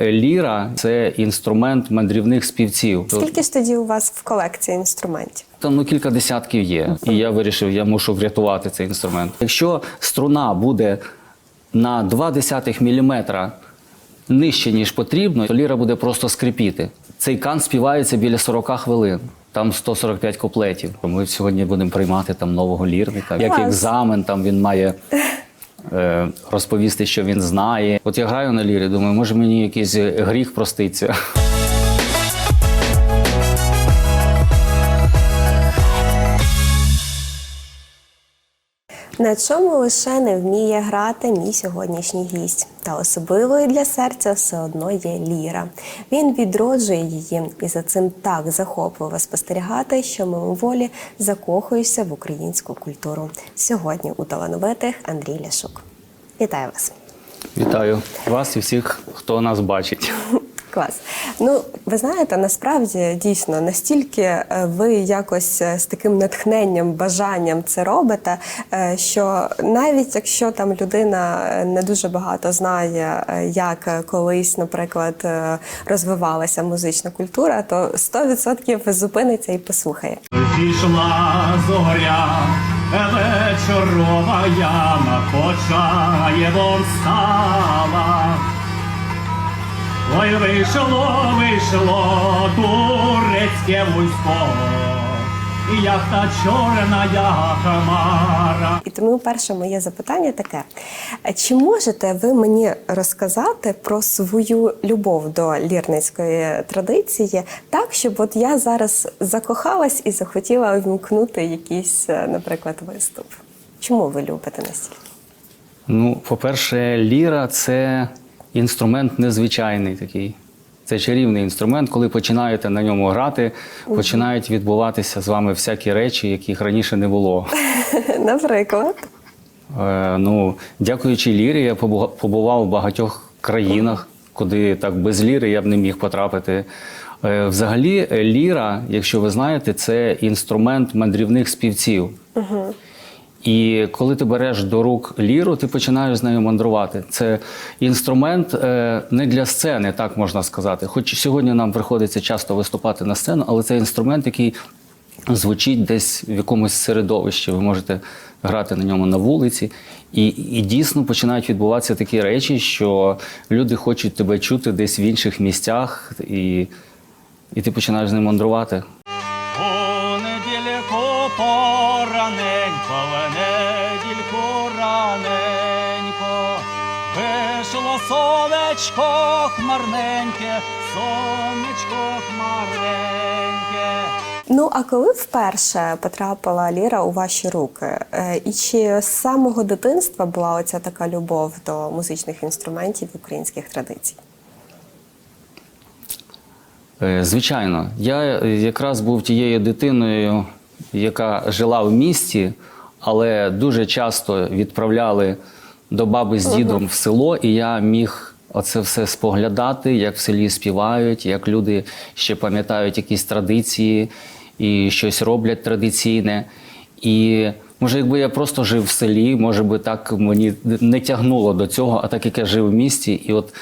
е, ліра це інструмент мандрівних співців. Скільки ж тоді у вас в колекції інструментів? Там ну кілька десятків є, і я вирішив, я мушу врятувати цей інструмент. Якщо струна буде на 0,2 мм нижче, ніж потрібно, то ліра буде просто скрипіти. Цей кан співається біля 40 хвилин. Там 145 куплетів. Ми сьогодні будемо приймати там нового лірника. Як екзамен, там він має розповісти, що він знає. От я граю на лірі, думаю, може мені якийсь гріх проститься. На чому лише не вміє грати мій сьогоднішній гість. Та особливою для серця все одно є ліра. Він відроджує її, і за цим так захопливо спостерігати, що мимоволі закохуєшся в українську культуру. Сьогодні у талановитих Андрій Ляшук. Вітаю вас! Вітаю вас і всіх, хто нас бачить. Клас. Ну, ви знаєте, насправді дійсно настільки е, ви якось е, з таким натхненням, бажанням це робите, е, що навіть якщо там людина не дуже багато знає, як колись, наприклад, розвивалася музична культура, то 100% зупиниться і послухає. Пішла зоря, вечорова яма почаєвом стала. Ой, вийшло, вийшло турецьке військо, і як та чорна я хмара. І тому перше моє запитання таке: чи можете ви мені розказати про свою любов до лірницької традиції, так, щоб от я зараз закохалась і захотіла увімкнути якийсь, е, наприклад, виступ? Чому ви любите настільки? Ну, по-перше, ліра це інструмент незвичайний такий. Це чарівний інструмент. Коли починаєте на ньому грати, починають відбуватися з вами всякі речі, яких раніше не було. Наприклад, Е, ну, дякуючи лірі, я побував в багатьох країнах, куди так без ліри я б не міг потрапити. Е, взагалі, ліра, якщо ви знаєте, це інструмент мандрівних співців. І коли ти береш до рук ліру, ти починаєш з нею мандрувати. Це інструмент е, не для сцени, так можна сказати. Хоч сьогодні нам приходиться часто виступати на сцену, але це інструмент, який звучить десь в якомусь середовищі. Ви можете грати на ньому на вулиці, і, і дійсно починають відбуватися такі речі, що люди хочуть тебе чути десь в інших місцях, і, і ти починаєш з ним мандрувати. Понедільку пораненько, сонечко хмарненьке, сонечко хмарненьке. ну а коли вперше потрапила ліра у ваші руки? Е, І чи з самого дитинства була оця така любов до музичних інструментів українських традицій? Е, Звичайно, я е, якраз був тією дитиною, яка жила в місті, але дуже часто відправляли до баби з дідом в село, і я міг оце все споглядати, як в селі співають, як люди ще пам'ятають якісь традиції і щось роблять традиційне. І може, якби я просто жив в селі, може би так мені не тягнуло до цього, а так як я жив в місті, і от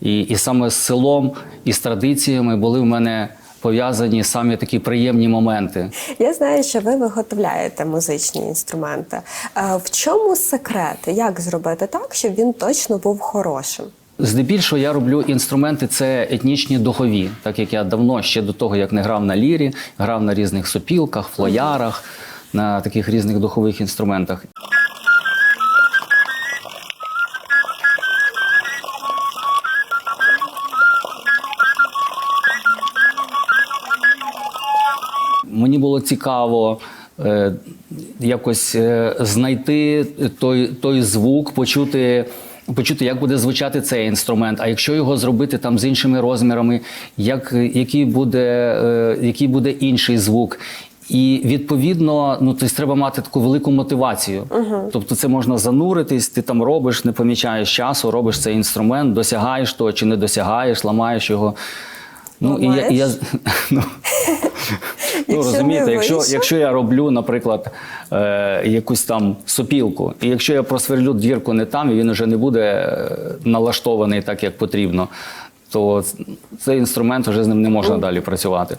і, і саме з селом і з традиціями були в мене пов'язані самі такі приємні моменти. Я знаю, що ви виготовляєте музичні інструменти. В чому секрет? Як зробити так, щоб він точно був хорошим? Здебільшого я роблю інструменти це етнічні духові, так як я давно ще до того, як не грав на лірі, грав на різних сопілках, флоярах, на таких різних духових інструментах. Мені було цікаво е, якось е, знайти той, той звук, почути, почути, як буде звучати цей інструмент. А якщо його зробити там з іншими розмірами, як, який, буде, е, який буде інший звук. І відповідно, ну тобто треба мати таку велику мотивацію. Тобто, це можна зануритись, ти там робиш, не помічаєш часу, робиш цей інструмент, досягаєш того чи не досягаєш, ламаєш його. Ну і я, і я ну, Ну, розумієте, якщо, якщо я роблю, наприклад, е, якусь там сопілку, і якщо я просверлю дірку не там, і він вже не буде е, налаштований так, як потрібно, то цей інструмент вже з ним не можна далі працювати.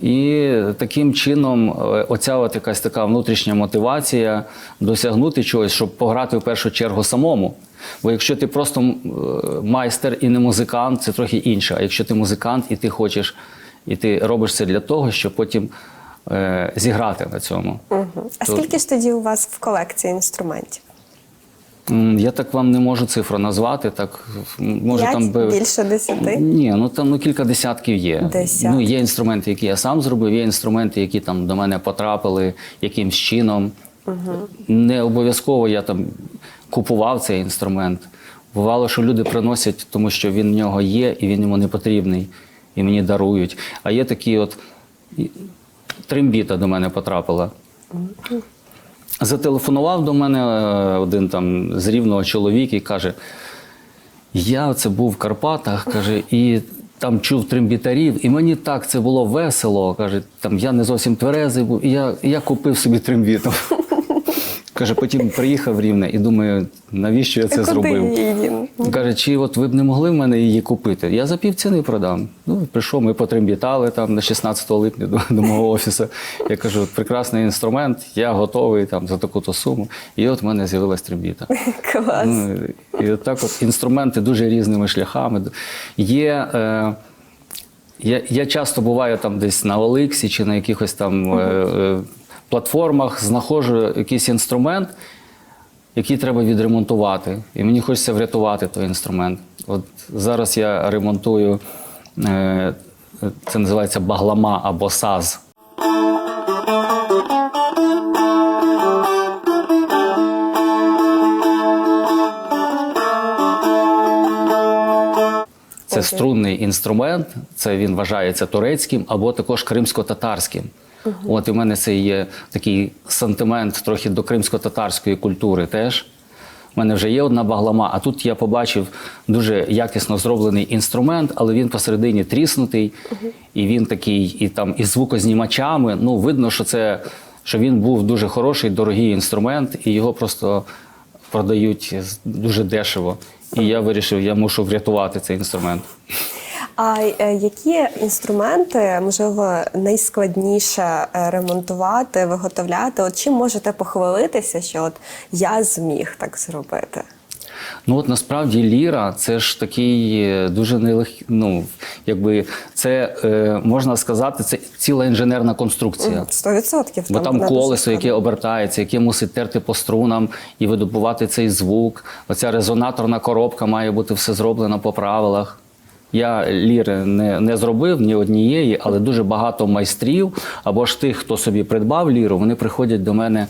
І таким чином, е, оця от якась така внутрішня мотивація досягнути чогось, щоб пограти в першу чергу самому. Бо якщо ти просто е, майстер і не музикант, це трохи інше. А якщо ти музикант і ти хочеш, і ти робиш це для того, щоб потім е, зіграти на цьому. Мгм. А То- скільки ж тоді у вас в колекції інструментів? Я так вам не можу цифру назвати. Так може там би Більше десяти? Ні, ну там ну кілька десятків є. Десятки. Ну є інструменти, які я сам зробив, є інструменти, які там до мене потрапили якимсь чином. Не обов'язково я там купував цей інструмент. Бувало, що люди приносять, тому що він в нього є і він йому не потрібний, і мені дарують. А є такі от трембіта до мене потрапила. Зателефонував до мене е, один там з рівного чоловік і каже: Я це був в Карпатах, каже, і там чув трембітарів, і мені так це було весело. Каже, там я не зовсім тверезий був, і я, я купив собі трембіту. Каже, потім приїхав Рівне і думаю, навіщо я це Куди зробив? Її? Каже, чи от ви б не могли в мене її купити? Я за пів ціни продам. Ну, прийшов, ми потрембітали там на 16 липня до, до мого офісу. Я кажу, прекрасний інструмент, я готовий там за таку-то суму. І от в мене з'явилась трембіта. Клас. Ну, і от так от інструменти дуже різними шляхами. Є. Е, я, я часто буваю там десь на Оликсі чи на якихось там е, е, платформах, знаходжу якийсь інструмент, який треба відремонтувати. І мені хочеться врятувати той інструмент. От зараз я ремонтую, е, це називається баглама або саз. Це струнний інструмент, це він вважається турецьким або також кримсько-татарським. От і в мене це є такий сантимент трохи до кримсько-татарської культури теж. У мене вже є одна баглама, а тут я побачив дуже якісно зроблений інструмент, але він посередині тріснутий, і він такий, і там із звукознімачами. Ну, видно, що це що він був дуже хороший, дорогий інструмент, і його просто продають дуже дешево. І я вирішив, я мушу врятувати цей інструмент. А е, які інструменти можливо найскладніше е, ремонтувати, виготовляти? От чим можете похвалитися, що от я зміг так зробити? Ну от насправді ліра це ж такий е, дуже нелегкий, ну якби це е, можна сказати, це ціла інженерна конструкція. Сто відсотків. Бо там колесо, яке обертається, яке мусить терти по струнам і видобувати цей звук. Оця резонаторна коробка має бути все зроблено по правилах. Я ліри не, не зробив ні однієї, але дуже багато майстрів або ж тих, хто собі придбав ліру, вони приходять до мене,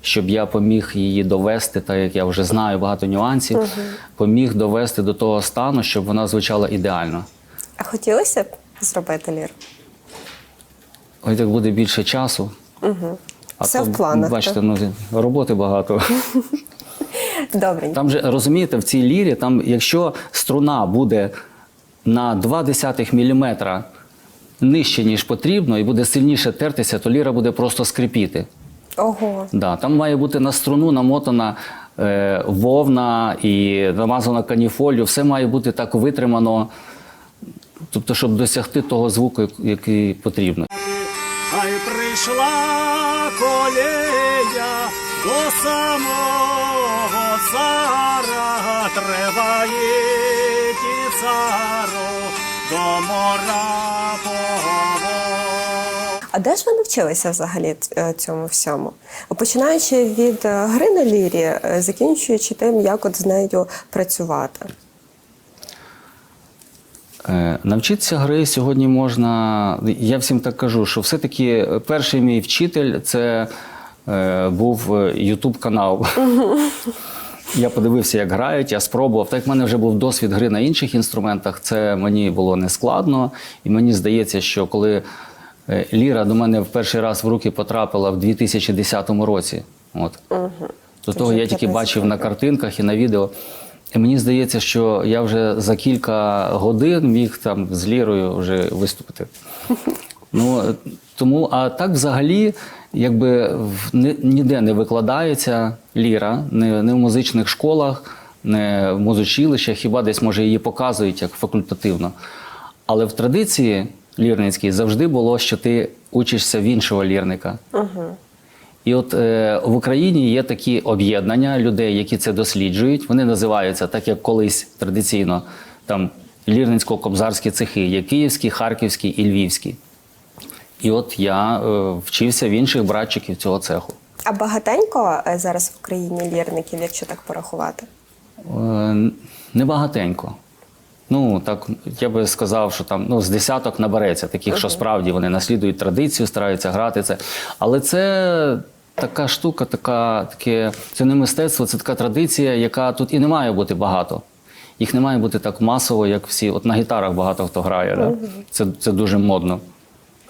щоб я поміг її довести, так як я вже знаю багато нюансів, поміг довести до того стану, щоб вона звучала ідеально. А хотілося б зробити лір? Ой, так буде більше часу. Угу. А Все в планах, Бачите, ну, роботи багато. Добре. Там же розумієте, в цій лірі, там, якщо струна буде на 0,2 мм нижче, ніж потрібно, і буде сильніше тертися, то ліра буде просто скрипіти. Ого. Да, там має бути на струну намотана е, вовна і намазана каніфолію, все має бути так витримано, тобто, щоб досягти того звуку, який потрібно. Хай прийшла колея до самого цара, треба йти А де ж ви навчилися взагалі е, цьому всьому? Починаючи від е, гри на лірі, е, закінчуючи тим, як от з нею працювати. Навчитися гри сьогодні можна. Я всім так кажу, що все-таки перший мій вчитель це був Ютуб канал. Я подивився, як грають, я спробував. Так як в мене вже був досвід гри на інших інструментах, це мені було нескладно. І мені здається, що коли е, Ліра до мене в перший раз в руки потрапила в 2010 році, от, до того я тільки 15 бачив на картинках і на відео. І мені здається, що я вже за кілька годин міг там з Лірою вже виступити. Ну, е, тому, а так взагалі, якби ніде не викладається ліра, не, не в музичних школах. не в музучилищах, хіба десь може її показують як факультативно. Але в традиції лірницькій завжди було, що ти учишся в іншого лірника. І от е, в Україні є такі об'єднання людей, які це досліджують. Вони називаються так, як колись традиційно там лірницько-кобзарські цехи, є київські, харківські і львівські. І от я е, вчився в інших братчиків цього цеху. А багатенько е, зараз в Україні лірників, якщо так порахувати? Е, Небагатенько. Ну, так, я би сказав, що там ну, з десяток набереться таких, що справді вони наслідують традицію, стараються грати це. Але це така штука, така, таке, це не мистецтво, це така традиція, яка тут і не має бути багато. Їх не має бути так масово, як всі. От на гітарах багато хто грає. Да? Це, це дуже модно.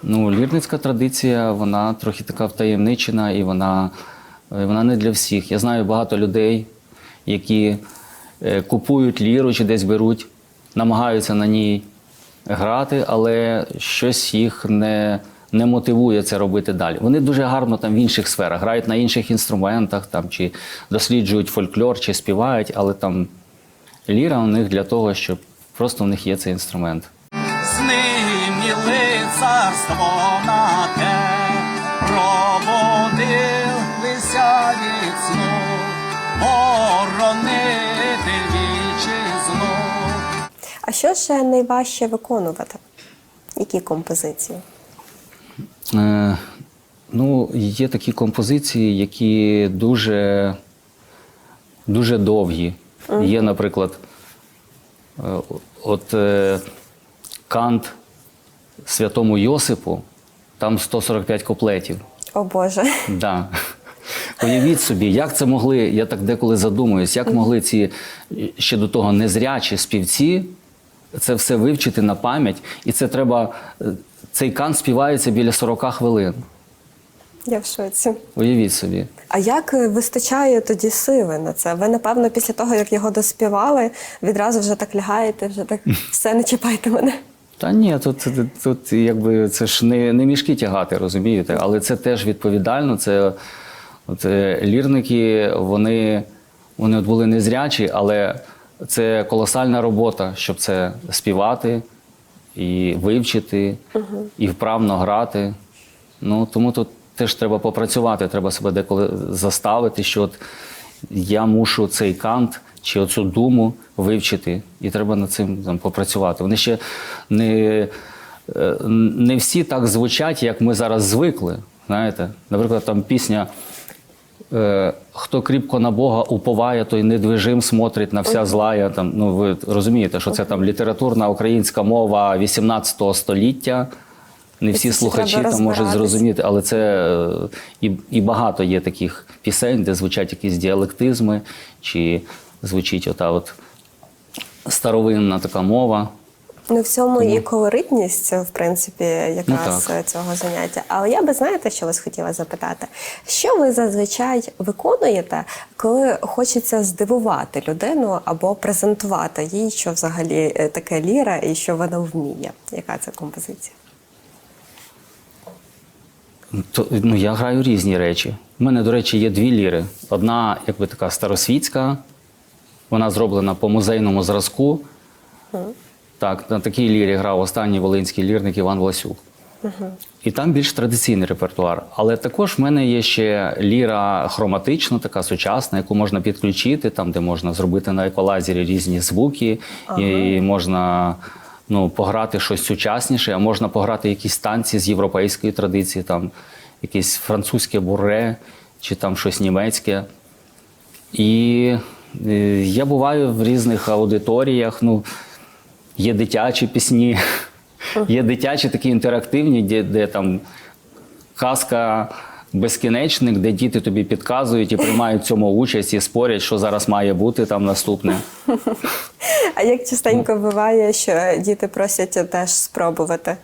Ну, лірницька традиція, вона трохи така втаємничена, і вона, е, вона не для всіх. Я знаю багато людей, які е, купують ліру чи десь беруть, намагаються на ній грати, але щось їх не, не мотивує це робити далі. Вони дуже гарно там в інших сферах, грають на інших інструментах, там, чи досліджують фольклор, чи співають, але там ліра у них для того, щоб просто в них є цей інструмент. Царство на те, пробудилися від сну, боронити вітчизну. А що ж найважче виконувати? Які композиції? Е, ну, є такі композиції, які дуже, дуже довгі. Є, наприклад, е, от е, Кант святому Йосипу, там 145 куплетів. О Боже. Да. Уявіть собі, як це могли, я так деколи задумуюсь, як могли ці ще до того незрячі співці це все вивчити на пам'ять, і це треба. е, Цей кан співається біля 40 хвилин. Я в шоці. Уявіть собі. А як е, вистачає тоді сили на це? Ви, напевно, після того, як його доспівали, відразу вже так лягаєте, вже так все, не чіпайте мене. Та ні, тут, тут, якби це ж не, не мішки тягати, розумієте? Але це теж відповідально. Це от, лірники, вони, вони от були незрячі, але це колосальна робота, щоб це співати і вивчити, і вправно грати. Ну, тому тут теж треба попрацювати, треба себе деколи заставити, що от я мушу цей кант чи оцю думу вивчити, і треба над цим там, попрацювати. Вони ще не, е, не всі так звучать, як ми зараз звикли. Знаєте? Наприклад, там пісня. е, Хто кріпко на Бога уповає, той недвижим смотрить на вся злая. Там, ну, ви розумієте, що це там літературна українська мова 18 століття. Не всі Це слухачі там можуть зрозуміти, але це е, і, і багато є таких пісень, де звучать якісь діалектизми, чи звучить ота от старовинна така мова. Ну, в цьому і колоритність, в принципі, якраз Ну, цього заняття. Але я би знаєте, що вас хотіла запитати? Що ви зазвичай виконуєте, коли хочеться здивувати людину або презентувати їй, що взагалі е, таке ліра і що вона вміє? Яка це композиція? То, ну, я граю різні речі. У мене, до речі, є дві ліри. Одна, якби така старосвітська, вона зроблена по музейному зразку. Так, на такій лірі грав останній волинський лірник Іван Власюк. І там більш традиційний репертуар. Але також в мене є ще ліра хроматична, така сучасна, яку можна підключити, там, де можна зробити на еколазері різні звуки, і можна ну, пограти щось сучасніше, а можна пограти якісь танці з європейської традиції, там якесь французьке буре чи там щось німецьке. І я буваю в різних аудиторіях. Ну, є дитячі пісні, є дитячі такі інтерактивні, де, де там казка безкінечник, де діти тобі підказують і приймають в цьому участь і спорять, що зараз має бути там наступне. А як частенько буває, що діти просять теж спробувати?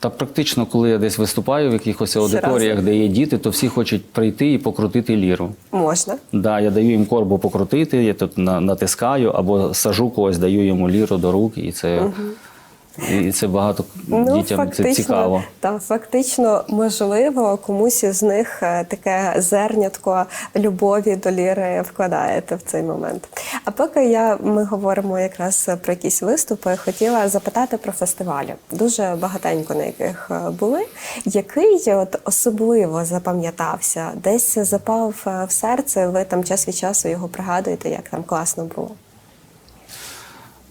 Та практично, коли я десь виступаю в якихось аудиторіях, де є діти, то всі хочуть прийти і покрутити ліру. Можна. Да, я даю їм корбу покрутити, я тут на- натискаю або сажу когось, даю йому ліру до рук, і це, І це багато дітям це цікаво. Та, фактично, можливо, комусь із них е, таке зернятко любові до ліри вкладаєте в цей момент. А поки я, ми говоримо якраз про якісь виступи, хотіла запитати про фестивалі. Дуже багатенько на яких е, були. Який от особливо запам'ятався, десь запав е, в серце, ви там час від часу його пригадуєте, як там класно було.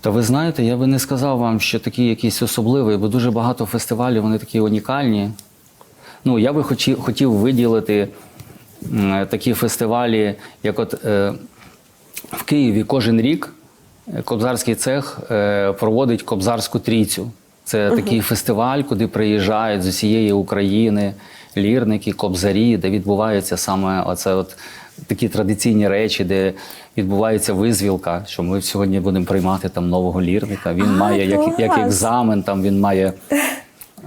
Та ви знаєте, я би не сказав вам, що такий якийсь особливий, бо дуже багато фестивалів, вони такі унікальні. Ну, я би хотів, хотів виділити такі фестивалі, як от е, в Києві кожен рік е, Кобзарський цех е, проводить Кобзарську трійцю. Це такий фестиваль, куди приїжджають з усієї України лірники, кобзарі, де відбувається саме оце от такі традиційні речі, де відбувається визвілка, що ми сьогодні будемо приймати там нового лірника. Він А, має як, як екзамен, там він має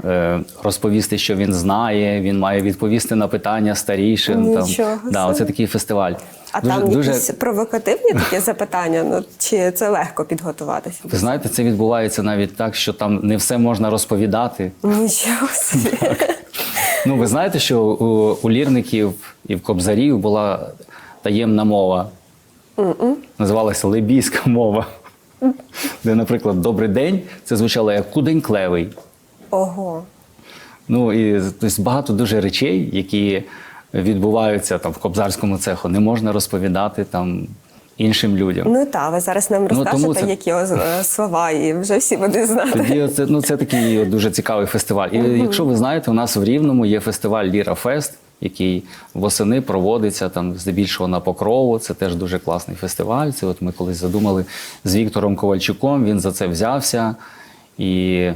е, розповісти, що він знає, він має відповісти на питання старішин. Нічого Там. Да, оце такий фестиваль. А там якісь провокативні такі запитання? Ну чи це легко підготуватися? Ви знаєте, це відбувається навіть так, що там не все можна розповідати. Нічого собі. Ну, ви знаєте, що у, у лірників і в кобзарів була таємна мова. Називалася лебійська мова. Де, наприклад, добрий день це звучало як кудень клевий. Ого. Ну і тобто, багато дуже речей, які відбуваються там в кобзарському цеху, не можна розповідати там іншим людям. Ну та ви зараз нам Ну, розкажете, це- які е, слова, і вже всі будуть знати. Тоді це, ну, це такий дуже цікавий фестиваль. І якщо ви знаєте, у нас в Рівному є фестиваль Ліра Фест, який восени проводиться там здебільшого на покрову. Це теж дуже класний фестиваль. Це от ми колись задумали з Віктором Ковальчуком. Він за це взявся. І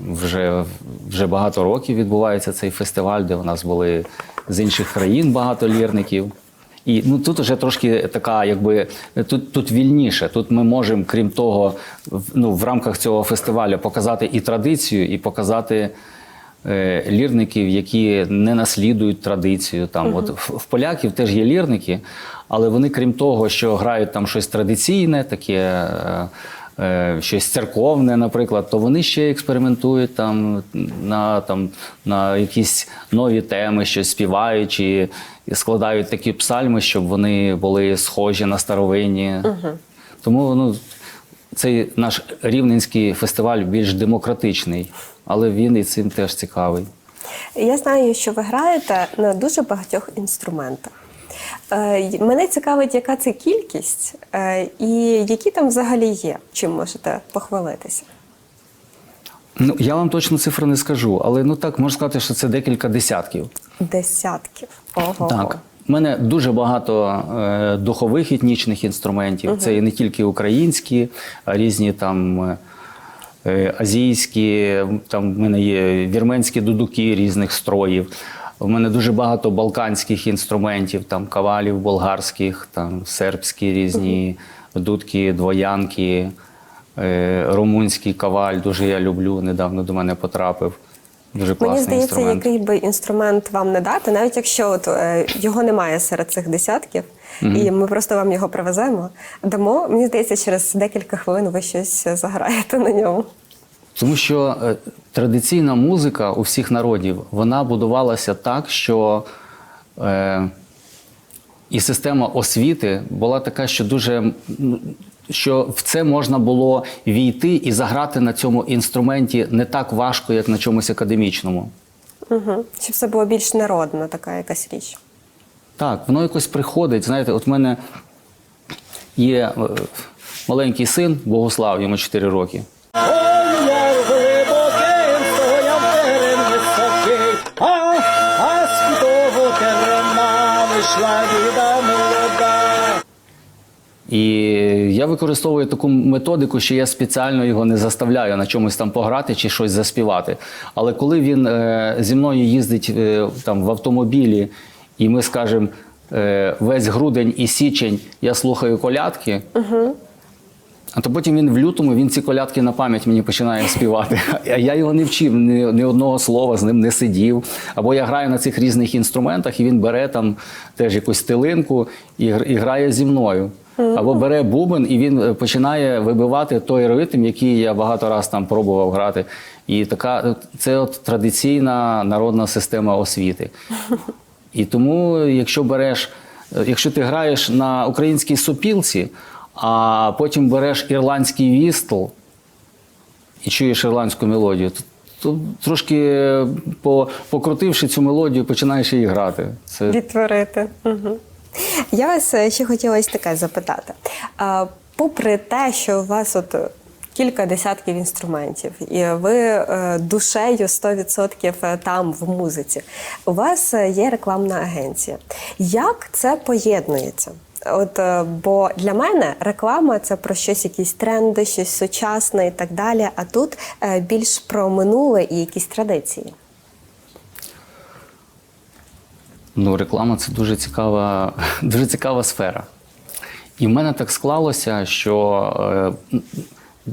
вже, вже багато років відбувається цей фестиваль, де у нас були з інших країн багато лірників. І ну тут вже трошки така, якби тут, тут вільніше. Тут ми можемо, крім того, ну, в рамках цього фестивалю показати і традицію, і показати лірників, які не наслідують традицію. Там от в, в поляків теж є лірники, але вони, крім того, що грають там щось традиційне, таке. Е, е, Щось церковне, наприклад, то вони ще експериментують там на, там, на якісь нові теми, щось співають чи складають такі псальми, щоб вони були схожі на старовинні. Тому ну, цей наш рівненський фестиваль більш демократичний, але він і цим теж цікавий. Я знаю, що ви граєте на дуже багатьох інструментах. Е, Мене цікавить, яка це кількість е, і які там взагалі є. Чим можете похвалитися? Ну, я вам точно цифри не скажу, але ну так можна сказати, що це декілька десятків. Десятків. Ого. Так. У мене дуже багато е, духових етнічних інструментів. Це і не тільки українські, а різні там азійські, там в мене є вірменські дудуки різних строїв. У мене дуже багато балканських інструментів, там кавалів болгарських, там сербські різні дудки, двоянки, е, румунський каваль. Дуже я люблю. Недавно до мене потрапив. Дуже класний Мені здається, інструмент. який би інструмент вам не дати, навіть якщо от, е, його немає серед цих десятків, і ми просто вам його привеземо, дамо. Мені здається, через декілька хвилин ви щось заграєте на ньому. Тому що е, традиційна музика у всіх народів вона будувалася так, що е, і система освіти була така, що дуже що в це можна було війти і заграти на цьому інструменті не так важко, як на чомусь академічному. Угу. Щоб це було більш народно, така якась річ. Так, воно якось приходить. Знаєте, от в мене є е, маленький син Богослав, йому 4 роки. І я використовую таку методику, що я спеціально його не заставляю на чомусь там пограти чи щось заспівати. Але коли він е, зі мною їздить е, там в автомобілі, і ми скажемо, е, весь грудень і січень я слухаю колядки. А то потім він в лютому він ці колядки на пам'ять мені починає співати. А я його не вчив, ні, ні одного слова з ним не сидів. Або я граю на цих різних інструментах, і він бере там теж якусь стилинку і, і грає зі мною. Або бере бубен і він е, починає вибивати той ритм, який я багато раз там пробував грати. І така це от традиційна народна система освіти. І тому, якщо береш, е, якщо ти граєш на українській сопілці, а потім береш ірландський вістл і чуєш ірландську мелодію, то, то трошки е, по, покрутивши цю мелодію, починаєш її грати. Це Відтворити. Угу. Я вас е, ще хотіла ось таке запитати. А, попри те, що у вас от кілька десятків інструментів, і ви е, душею 100% там в музиці, у вас е, є рекламна агенція. Як це поєднується? От, е, бо для мене реклама це про щось, якісь тренди, щось сучасне і так далі. А тут е, більш про минуле і якісь традиції. Ну, реклама це дуже цікава, дуже цікава сфера. І в мене так склалося, що е,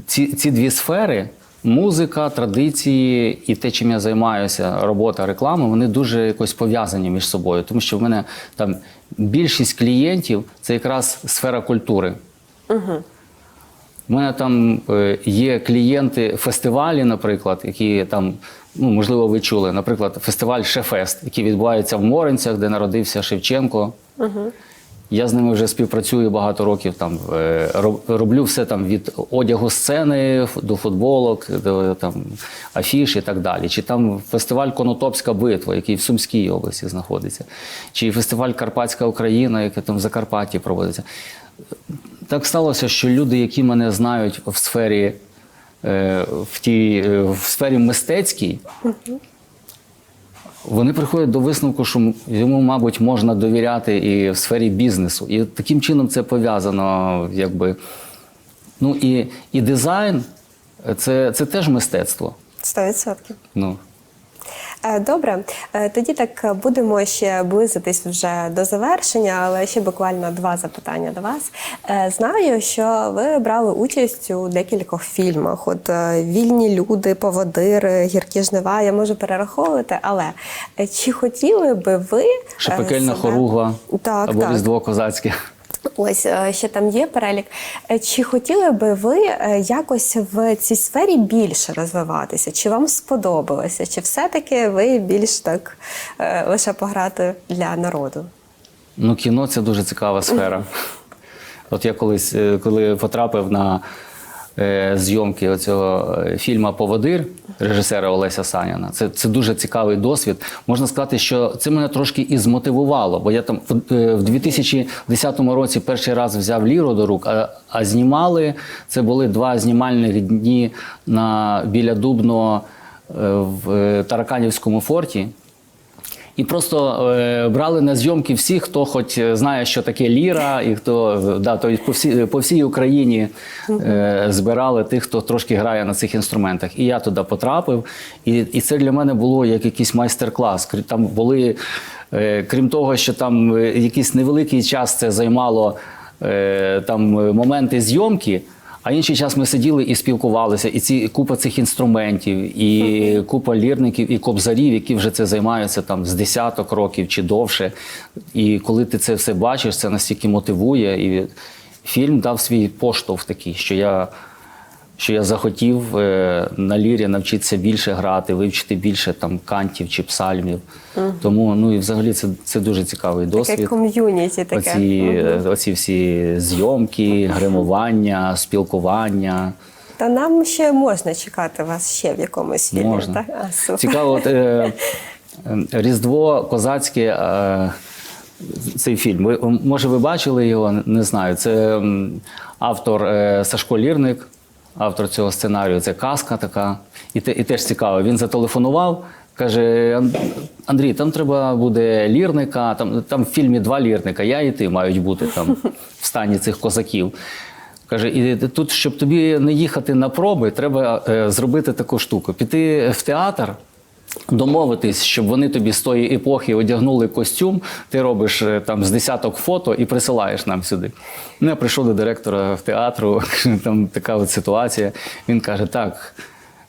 ці, ці дві сфери музика, традиції і те, чим я займаюся, робота реклами, вони дуже якось пов'язані між собою. Тому що в мене там більшість клієнтів це якраз сфера культури. У мене там е, є клієнти фестивалі, наприклад, які там, ну можливо, ви чули, наприклад, фестиваль Шефест, який відбувається в Моринцях, де народився Шевченко. Я з ними вже співпрацюю багато років. Там е, роблю все там від одягу сцени до футболок, до там афіш і так далі. Чи там фестиваль Конотопська битва, який в Сумській області знаходиться, чи фестиваль Карпатська Україна, який там в Закарпатті проводиться. Так сталося, що люди, які мене знають в сфері, е, в тій е, в сфері мистецькій, вони приходять до висновку, що йому, мабуть, можна довіряти і в сфері бізнесу. І таким чином це пов'язано, якби. Ну і, і дизайн це, це теж мистецтво. 100%. Ну, Е, Добре, Е, тоді так е, будемо ще близитись вже до завершення, але ще буквально два запитання до вас. Е, Знаю, що ви брали участь у декількох фільмах. От е, вільні люди, поводири, гіркі жнива. Я можу перераховувати, але е, чи хотіли би ви е, Шепекельна себе- хоругва так, або так. Різдво Козацьке. Ось е, ще там є перелік. Е, Чи хотіли би ви е, якось в цій сфері більше розвиватися? Чи вам сподобалося? Чи все-таки ви більш так лише пограти для народу? Ну, кіно це дуже цікава сфера. От я колись, коли потрапив на зйомки оцього е, фільму Поводир режисера Олеся Саняна, це, це дуже цікавий досвід. Можна сказати, що це мене трошки і змотивувало, бо я там в, е, в 2010 році перший раз взяв ліру до рук, а, а знімали це були два знімальних дні на біля Дубно е, в е, Тараканівському форті. І просто е, брали на зйомки всіх, хто хоч знає, що таке ліра, і хто е, да, то по всій, по всій Україні е, збирали тих, хто трошки грає на цих інструментах. І я туди потрапив. І, і це для мене було як якийсь майстер-клас. Там були, е, крім того, що там е, якийсь невеликий час це займало е, там е, моменти зйомки. А інший час ми сиділи і спілкувалися, і ці купа цих інструментів, і купа лірників, і кобзарів, які вже це займаються там з десяток років чи довше. І коли ти це все бачиш, це настільки мотивує. І фільм дав свій поштовх такий, що я, що я захотів е, на лірі навчитися більше грати, вивчити більше там кантів чи псальмів. Тому ну і взагалі це, це дуже цікавий досвід. Таке ком'юніті таке. Оці, Мгм. оці всі зйомки, гримування, спілкування. Та нам ще можна чекати вас ще в якомусь фільмі. Можна. Так? А. Цікаво, от, е, Різдво Козацьке. Е, цей фільм. Ви, може, ви бачили його? Не знаю. Це автор е, Сашко Лірник, автор цього сценарію. Це казка така. І, те, і теж цікаво. Він зателефонував. Каже: Андрій, там треба буде лірника. Там, там в фільмі два лірника. Я і ти мають бути там в стані цих козаків. Каже, і тут, щоб тобі не їхати на проби, треба е, зробити таку штуку: піти в театр. Домовитись, щоб вони тобі з тої епохи одягнули костюм, ти робиш е, там з десяток фото і присилаєш нам сюди. Ну, я прийшов до директора в театру, там така от ситуація. Він каже: так,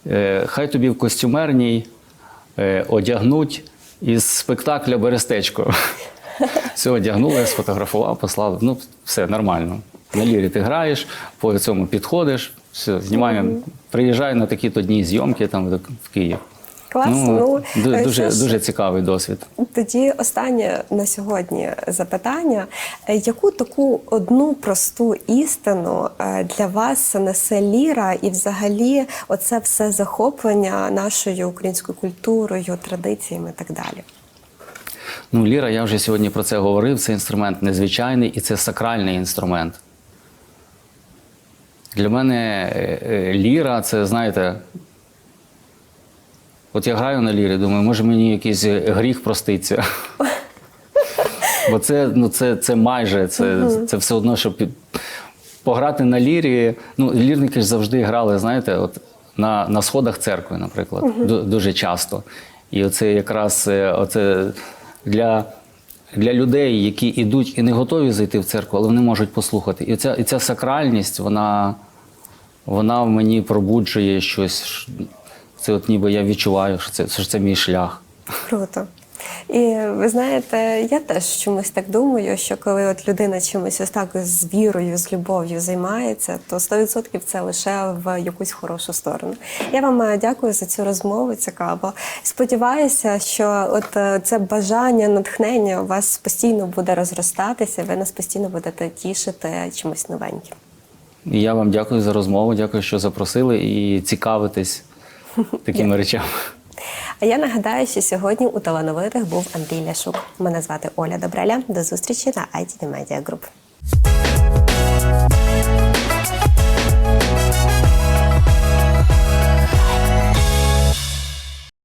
е, хай тобі в костюмерній е, одягнуть із спектакля Берестечко. Все одягнули, сфотографував, послав. Ну, все нормально. На лірі ти граєш, по цьому підходиш, все, знімаємо, приїжджаю на такі-то дні зйомки там в в Київ. Клас. Ну, Ну, дуже, ж- дуже цікавий досвід. Тоді останнє на сьогодні запитання: Е, яку таку одну просту істину е, для вас несе ліра, і взагалі оце все захоплення нашою українською культурою, традиціями і так далі? Ну, ліра, я вже сьогодні про це говорив. Це інструмент незвичайний і це сакральний інструмент. Для мене ліра це, знаєте, от я граю на лірі, думаю, може мені якийсь гріх проститься. Бо це, ну, це, це майже, це, це все одно, щоб під- пограти на лірі. Ну, лірники ж завжди грали, знаєте, от на, на сходах церкви, наприклад, ду- дуже часто. І оце якраз е, оце для, для людей, які йдуть і не готові зайти в церкву, але вони можуть послухати. І ця, і ця сакральність, вона, вона в мені пробуджує щось. Це от ніби я відчуваю, що це, що це мій шлях. Круто. І ви знаєте, я теж чомусь так думаю, що коли от людина чимось ось так з вірою, з любов'ю займається, то 100% це лише в якусь хорошу сторону. Я вам е, дякую за цю розмову. Цікаво. Сподіваюся, що от е, це бажання, натхнення у вас постійно буде розростатися. Ви нас постійно будете тішити чимось новеньким. І я вам дякую за розмову, дякую, що запросили і цікавитесь такими речами. А я нагадаю, що сьогодні у талановитих був Андрій Ляшук. Мене звати Оля Добреля. До зустрічі на IT Media Group.